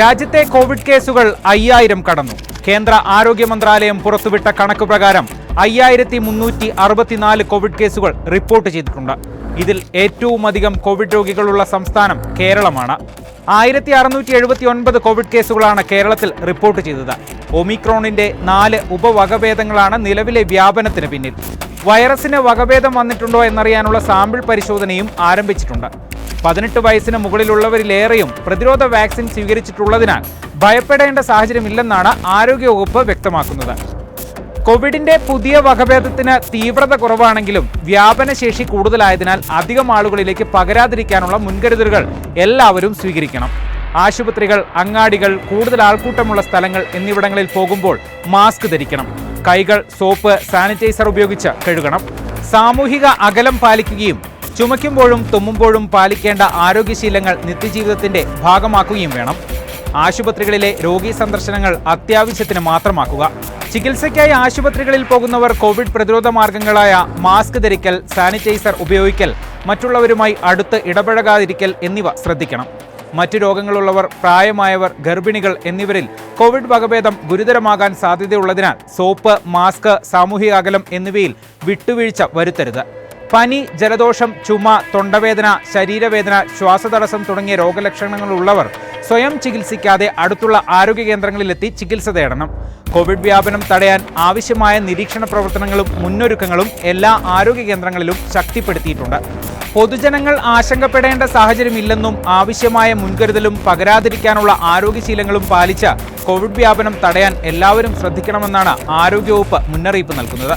രാജ്യത്തെ കോവിഡ് കേസുകൾ അയ്യായിരം കടന്നു. കേന്ദ്ര ആരോഗ്യ മന്ത്രാലയം പുറത്തുവിട്ട കണക്ക് പ്രകാരം അയ്യായിരത്തി മുന്നൂറ്റി അറുപത്തിനാല് കോവിഡ് കേസുകൾ റിപ്പോർട്ട് ചെയ്തിട്ടുണ്ട്. ഇതിൽ ഏറ്റവും അധികം കോവിഡ് രോഗികളുള്ള സംസ്ഥാനം കേരളമാണ്. ആയിരത്തി അറുന്നൂറ്റി എഴുപത്തി ഒൻപത് കോവിഡ് കേസുകളാണ് കേരളത്തിൽ റിപ്പോർട്ട് ചെയ്തത്. ഒമിക്രോണിന്റെ നാല് ഉപവകഭേദങ്ങളാണ് നിലവിലെ വ്യാപനത്തിന് പിന്നിൽ. വൈറസിന് വകഭേദം വന്നിട്ടുണ്ടോ എന്നറിയാനുള്ള സാമ്പിൾ പരിശോധനയും ആരംഭിച്ചിട്ടുണ്ട്. പതിനെട്ട് വയസ്സിന് മുകളിലുള്ളവരിലേറെയും പ്രതിരോധ വാക്സിൻ സ്വീകരിച്ചിട്ടുള്ളതിനാൽ ഭയപ്പെടേണ്ട സാഹചര്യമില്ലെന്നാണ് ആരോഗ്യവകുപ്പ് വ്യക്തമാക്കുന്നത്. കോവിഡിന്റെ പുതിയ വകഭേദത്തിന് തീവ്രത കുറവാണെങ്കിലും വ്യാപനശേഷി കൂടുതലായതിനാൽ അധികം ആളുകളിലേക്ക് പകരാതിരിക്കാനുള്ള മുൻകരുതലുകൾ എല്ലാവരും സ്വീകരിക്കണം. ആശുപത്രികൾ അങ്ങാടികൾ കൂടുതൽ ആൾക്കൂട്ടമുള്ള സ്ഥലങ്ങൾ എന്നിവിടങ്ങളിൽ പോകുമ്പോൾ മാസ്ക് ധരിക്കണം. കൈകൾ സോപ്പ് സാനിറ്റൈസർ ഉപയോഗിച്ച് കഴുകണം. സാമൂഹിക അകലം പാലിക്കുകയും ചുമയ്ക്കുമ്പോഴും തുമ്മുമ്പോഴും പാലിക്കേണ്ട ആരോഗ്യശീലങ്ങൾ നിത്യജീവിതത്തിന്റെ ഭാഗമാക്കുകയും വേണം. ആശുപത്രികളിലെ രോഗി സന്ദർശനങ്ങൾ അത്യാവശ്യത്തിന് മാത്രമാക്കുക. ചികിത്സയ്ക്കായി ആശുപത്രികളിൽ പോകുന്നവർ കോവിഡ് പ്രതിരോധ മാർഗങ്ങളായ മാസ്ക് ധരിക്കൽ സാനിറ്റൈസർ ഉപയോഗിക്കൽ മറ്റുള്ളവരുമായി അടുത്ത് ഇടപഴകാതിരിക്കൽ എന്നിവ ശ്രദ്ധിക്കണം. മറ്റു രോഗങ്ങളുള്ളവർ പ്രായമായവർ ഗർഭിണികൾ എന്നിവരിൽ കോവിഡ് വകഭേദം ഗുരുതരമാകാൻ സാധ്യതയുള്ളതിനാൽ സോപ്പ് മാസ്ക് സാമൂഹിക അകലം എന്നിവയിൽ വിട്ടുവീഴ്ച വരുത്തരുത്. പനി ജലദോഷം ചുമ തൊണ്ടവേദന ശരീരവേദന ശ്വാസതടസ്സം തുടങ്ങിയ രോഗലക്ഷണങ്ങളുള്ളവർ സ്വയം ചികിത്സിക്കാതെ അടുത്തുള്ള ആരോഗ്യ കേന്ദ്രങ്ങളിലെത്തി ചികിത്സ തേടണം. കോവിഡ് വ്യാപനം തടയാൻ ആവശ്യമായ നിരീക്ഷണ പ്രവർത്തനങ്ങളും മുന്നൊരുക്കങ്ങളും എല്ലാ ആരോഗ്യ കേന്ദ്രങ്ങളിലും ശക്തിപ്പെടുത്തിയിട്ടുണ്ട്. പൊതുജനങ്ങൾ ആശങ്കപ്പെടേണ്ട സാഹചര്യമില്ലെന്നും ആവശ്യമായ മുൻകരുതലും പകരാതിരിക്കാനുള്ള ആരോഗ്യശീലങ്ങളും പാലിച്ച് കോവിഡ് വ്യാപനം തടയാൻ എല്ലാവരും ശ്രദ്ധിക്കണമെന്നാണ് ആരോഗ്യവകുപ്പ് മുന്നറിയിപ്പ് നൽകുന്നത്.